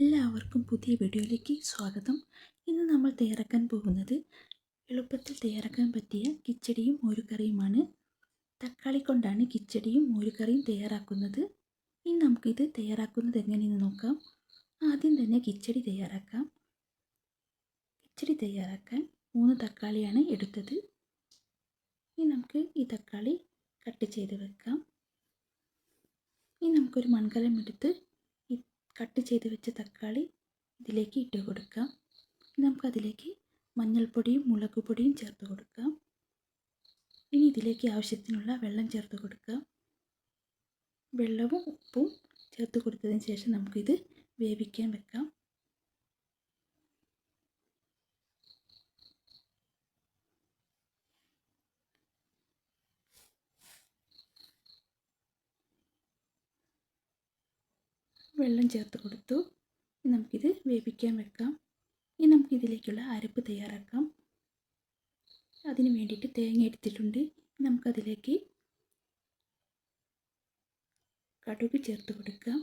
എല്ലാവർക്കും പുതിയ വീഡിയോയിലേക്ക് സ്വാഗതം. ഇന്ന് നമ്മൾ തയ്യാറാക്കാൻ പോകുന്നത് എളുപ്പത്തിൽ തയ്യാറാക്കാൻ പറ്റിയ കിച്ചടിയും മോരുകറിയുമാണ്. തക്കാളി കൊണ്ടാണ് കിച്ചടിയും മോരുകറിയും തയ്യാറാക്കുന്നത്. ഇനി നമുക്കിത് തയ്യാറാക്കുന്നത് എങ്ങനെയെന്ന് നോക്കാം. ആദ്യം തന്നെ കിച്ചടി തയ്യാറാക്കാം. കിച്ചടി തയ്യാറാക്കാൻ മൂന്ന് തക്കാളിയാണ് എടുത്തത്. ഇനി നമുക്ക് ഈ തക്കാളി കട്ട് ചെയ്ത് വെക്കാം. ഇനി നമുക്കൊരു മൺകലം എടുത്ത് കട്ട് ചെയ്ത് വെച്ച തക്കാളി ഇതിലേക്ക് ഇട്ട് കൊടുക്കാം. നമുക്കതിലേക്ക് മഞ്ഞൾപ്പൊടിയും മുളക് പൊടിയും ചേർത്ത് കൊടുക്കാം. ഇനി ഇതിലേക്ക് ആവശ്യത്തിനുള്ള വെള്ളം ചേർത്ത് കൊടുക്കാം. വെള്ളവും ഉപ്പും ചേർത്ത് കൊടുത്തതിന് ശേഷം നമുക്കിത് വേവിക്കാൻ വെക്കാം. വെള്ളം ചേർത്ത് കൊടുത്തു. നമുക്കിത് വേവിക്കാൻ വെക്കാം. ഇനി നമുക്കിതിലേക്കുള്ള അരപ്പ് തയ്യാറാക്കാം. അതിന് വേണ്ടിയിട്ട് തേങ്ങ എടുത്തിട്ടുണ്ട്. നമുക്കതിലേക്ക് കടുക് ചേർത്ത് കൊടുക്കാം.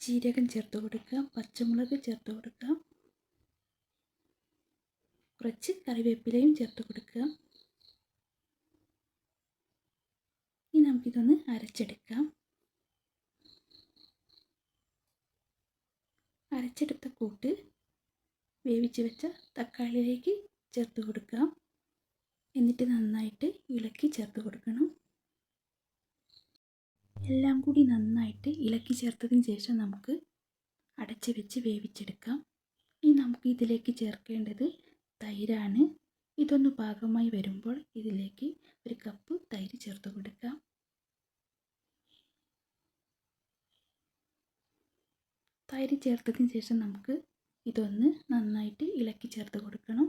ജീരകം ചേർത്ത് കൊടുക്കാം. പച്ചമുളക് ചേർത്ത് കൊടുക്കാം. കുറച്ച് കറിവേപ്പിലയും ചേർത്ത് കൊടുക്കാം. ഇനി നമുക്കിതൊന്ന് അരച്ചെടുക്കാം. അരച്ചെടുത്ത കൂട്ട് വേവിച്ച് വെച്ച തക്കാളിയിലേക്ക് ചേർത്ത് കൊടുക്കാം. എന്നിട്ട് നന്നായിട്ട് ഇളക്കി ചേർത്ത് കൊടുക്കണം. എല്ലാം കൂടി നന്നായിട്ട് ഇളക്കി ചേർത്തതിന് ശേഷം നമുക്ക് അടച്ച് വെച്ച് വേവിച്ചെടുക്കാം. ഇനി നമുക്ക് ഇതിലേക്ക് ചേർക്കേണ്ടത് തൈരാണ്. ഇതൊന്ന് പാകമായി വരുമ്പോൾ ഇതിലേക്ക് ഒരു കപ്പ് തൈര് ചേർത്ത് കൊടുക്കാം. തൈര് ചേർത്തതിന് ശേഷം നമുക്ക് ഇതൊന്ന് നന്നായിട്ട് ഇളക്കി ചേർത്ത് കൊടുക്കണം.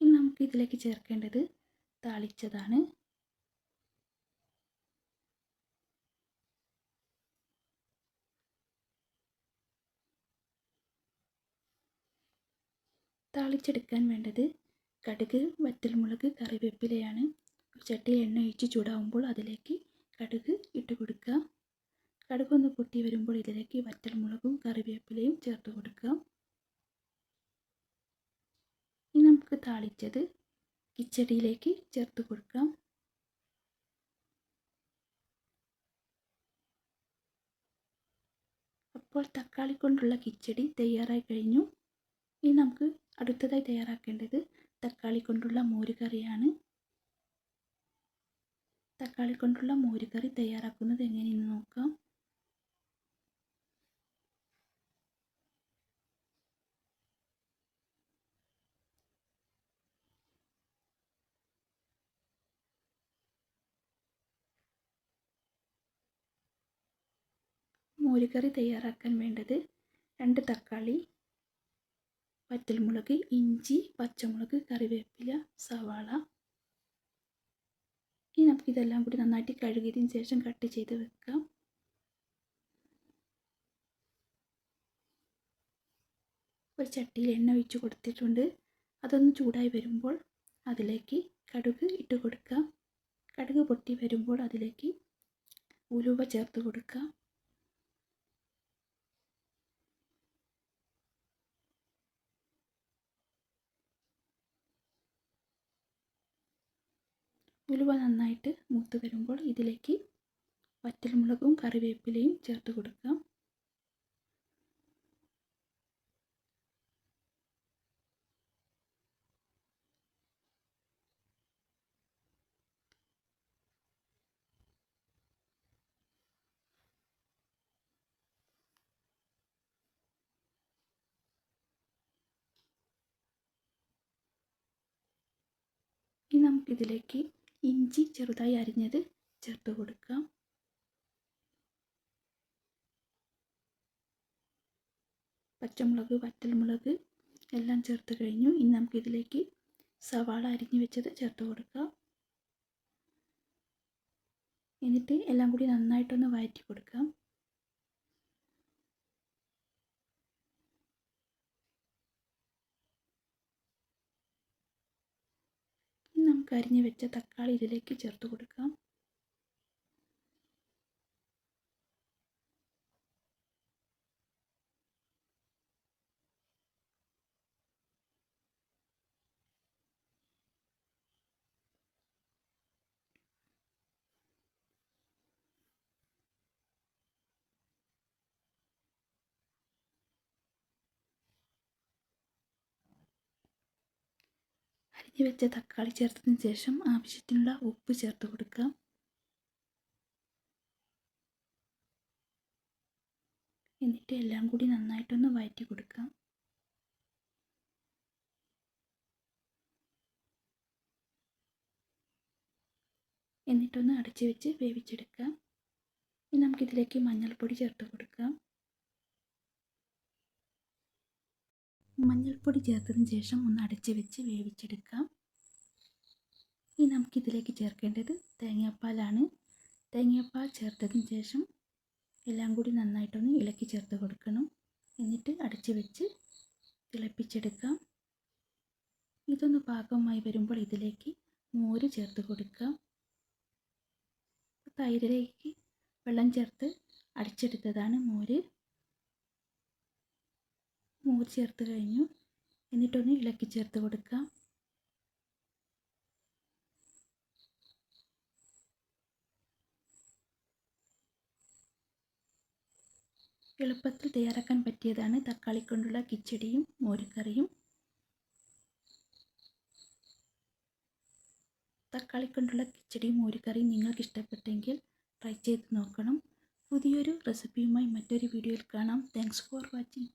ഇനി നമുക്ക് ഇതിലേക്ക് ചേർക്കേണ്ടത് താളിച്ചതാണ്. താളിച്ചെടുക്കാൻ വേണ്ടത് കടുക് വറ്റൽമുളക് കറിവേപ്പിലയാണ്. ചട്ടിയിൽ എണ്ണ ഒഴിച്ച് ചൂടാവുമ്പോൾ അതിലേക്ക് കടുക് ഇട്ട് കൊടുക്കുക. കടുക് ഒന്ന് പൊട്ടി വരുമ്പോൾ ഇതിലേക്ക് വറ്റൽമുളകും കറിവേപ്പിലയും ചേർത്ത് കൊടുക്കുക. ഇനി നമുക്ക് താളിച്ചത് കിച്ചടിയിലേക്ക് ചേർത്ത് കൊടുക്കാം. അപ്പോൾ തക്കാളി കൊണ്ടുള്ള കിച്ചടി തയ്യാറായി കഴിഞ്ഞു. ഇനി നമുക്ക് അടുത്തതായി തയ്യാറാക്കേണ്ടത് തക്കാളി കൊണ്ടുള്ള മോരുകറിയാണ്. തക്കാളി കൊണ്ടുള്ള മോരുകറി തയ്യാറാക്കുന്നത് എങ്ങനെയെന്ന് നോക്കാം. മോരുകറി തയ്യാറാക്കാൻ വേണ്ടത് രണ്ട് തക്കാളി വറ്റൽമുളക് ഇഞ്ചി പച്ചമുളക് കറിവേപ്പില സവാള ഇനി നമുക്കിതെല്ലാം കൂടി നന്നായിട്ട് കഴുകിയതിന് ശേഷം കട്ട് ചെയ്ത് വെക്കാം. ഒരു ചട്ടിയിൽ എണ്ണ ഒഴിച്ച് കൊടുത്തിട്ടുണ്ട്. അതൊന്ന് ചൂടായി വരുമ്പോൾ അതിലേക്ക് കടുക് ഇട്ട് കൊടുക്കാം. കടുക് പൊട്ടി വരുമ്പോൾ അതിലേക്ക് ഉലുവ ചേർത്ത് കൊടുക്കാം. ഉലുവ നന്നായിട്ട് മൂത്ത് വരുമ്പോൾ ഇതിലേക്ക് വറ്റൽമുളകും കറിവേപ്പിലയും ചേർത്ത് കൊടുക്കാം. ഇനി നമുക്കിതിലേക്ക് ഇഞ്ചി ചെറുതായി അരിഞ്ഞത് ചേർത്ത് കൊടുക്കാം പച്ചമുളക് വറ്റൽമുളക് എല്ലാം ചേർത്ത് കഴിഞ്ഞു. ഇനി നമുക്കിതിലേക്ക് സവാള അരിഞ്ഞു വെച്ചത് ചേർത്ത് കൊടുക്കാം എന്നിട്ട് എല്ലാം കൂടി നന്നായിട്ടൊന്ന് വഴറ്റി കൊടുക്കാം നമുക്ക് അരിഞ്ഞു വെച്ച തക്കാളി ഇതിലേക്ക് ചേർത്ത് കൊടുക്കാം. അരിഞ്ഞു വെച്ച തക്കാളി ചേർത്തതിന് ശേഷം ആവശ്യത്തിനുള്ള ഉപ്പ് ചേർത്ത് കൊടുക്കുക. എന്നിട്ട് എല്ലാം കൂടി നന്നായിട്ടൊന്ന് വഴറ്റി കൊടുക്കാം എന്നിട്ടൊന്ന് അടച്ചു വെച്ച് വേവിച്ചെടുക്കാം ഇനി നമുക്കിതിലേക്ക് മഞ്ഞൾപ്പൊടി ചേർത്ത് കൊടുക്കാം. മഞ്ഞൾപ്പൊടി ചേർത്തതിന് ശേഷം ഒന്ന് അടച്ച് വെച്ച് വേവിച്ചെടുക്കാം. ഇനി നമുക്കിതിലേക്ക് ചേർക്കേണ്ടത് തേങ്ങാപ്പാലാണ്. തേങ്ങാപ്പാൽ ചേർത്തതിന് ശേഷം എല്ലാം കൂടി നന്നായിട്ടൊന്ന് ഇളക്കി ചേർത്ത് കൊടുക്കണം. എന്നിട്ട് അടച്ച് വെച്ച് തിളപ്പിച്ചെടുക്കാം. ഇതൊന്ന് പാകമായി വരുമ്പോൾ ഇതിലേക്ക് മോര് ചേർത്ത് കൊടുക്കാം. തൈരിലേക്ക് വെള്ളം ചേർത്ത് അടിച്ചെടുത്തതാണ് മോര്. മോര് ചേർത്ത് കഴിഞ്ഞു. എന്നിട്ടൊന്ന് ഇളക്കി ചേർത്ത് കൊടുക്കാം. എളുപ്പത്തിൽ തയ്യാറാക്കാൻ പറ്റിയതാണ് തക്കാളി കൊണ്ടുള്ള കിച്ചടിയും മോരുകറിയും. തക്കാളി കൊണ്ടുള്ള കിച്ചടിയും മോരുകറിയും നിങ്ങൾക്ക് ഇഷ്ടപ്പെട്ടെങ്കിൽ ട്രൈ ചെയ്ത് നോക്കണം. പുതിയൊരു റെസിപ്പിയുമായി മറ്റൊരു വീഡിയോയിൽ കാണാം. Thanks for watching